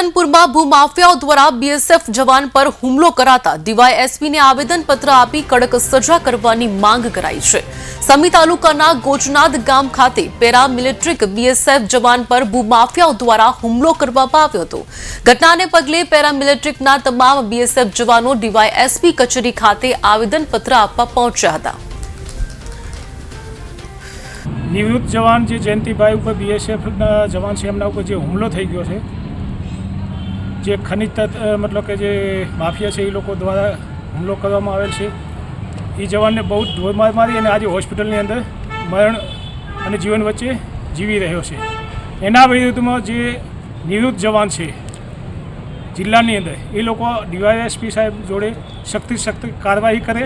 રાધનપુરમાં ભૂમાફિયાઓ દ્વારા બીએસએફ જવાન પર હુમલો કરાતા ડીવાયએસપીને આવેદનપત્ર આપી કડક સજા કરવાની માંગ કરાઈ છે. સમી તાલુકાના ગોચનાદ ગામ ખાતે પેરામિલિટ્રિક બીએસએફ જવાન પર ભૂમાફિયાઓ દ્વારા હુમલો કરવામાં આવ્યો હતો. ઘટનાને પગલે પેરામિલિટ્રિકના તમામ બીએસએફ જવાનો ડીવાયએસપી કચેરી ખાતે આવેદનપત્ર આપવા પહોંચ્યા હતા. નિવૃત્ત જવાન જે જયંતિભાઈ ઉપર બીએસએફના જવાન છે, એમના ઉપર જે હુમલો થઈ ગયો છે જે ખનિજ તત્વ મતલબ કે જે માફિયા છે એ લોકો દ્વારા હુમલો કરવામાં આવેલ છે. એ જવાનને બહુ ધોરમાર મારી અને આજે હોસ્પિટલની અંદર મરણ અને જીવન વચ્ચે જીવી રહ્યો છે. એના વિરુદ્ધમાં જે નિવૃત્ત જવાન છે જિલ્લાની અંદર, એ લોકો ડીવાયએસપી સાહેબ જોડે શક્તિ શક્તિ કાર્યવાહી કરે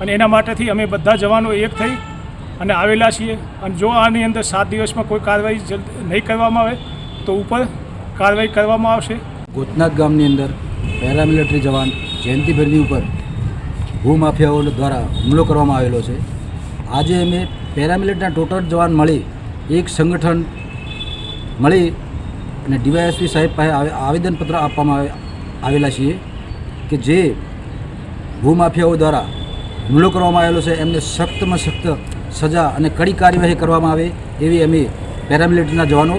અને એના માટેથી અમે બધા જવાનો એક થઈ અને આવેલા છીએ. અને જો આની અંદર સાત દિવસમાં કોઈ કાર્યવાહી નહીં કરવામાં આવે, તો ઉપર કાર્યવાહી કરવામાં આવશે. ગોતનાથ ગામની અંદર પેરામિલિટરી જવાન જયંતિભાઈની ઉપર ભૂમાફિયાઓ દ્વારા હુમલો કરવામાં આવેલો છે. આજે અમે પેરામિલિટરીના ટોટલ જવાન મળી, એક સંગઠન મળી અને ડીવાયએસપી સાહેબ પાસે આવે- આવેદનપત્ર આપવામાં આવે- આવેલા છીએ કે જે ભૂમાફિયાઓ દ્વારા હુમલો કરવામાં આવેલો છે, એમને સખ્તમાં સખ્ત સજા અને કડી કાર્યવાહી કરવામાં આવે એવી અમે પેરામિલિટરીના જવાનો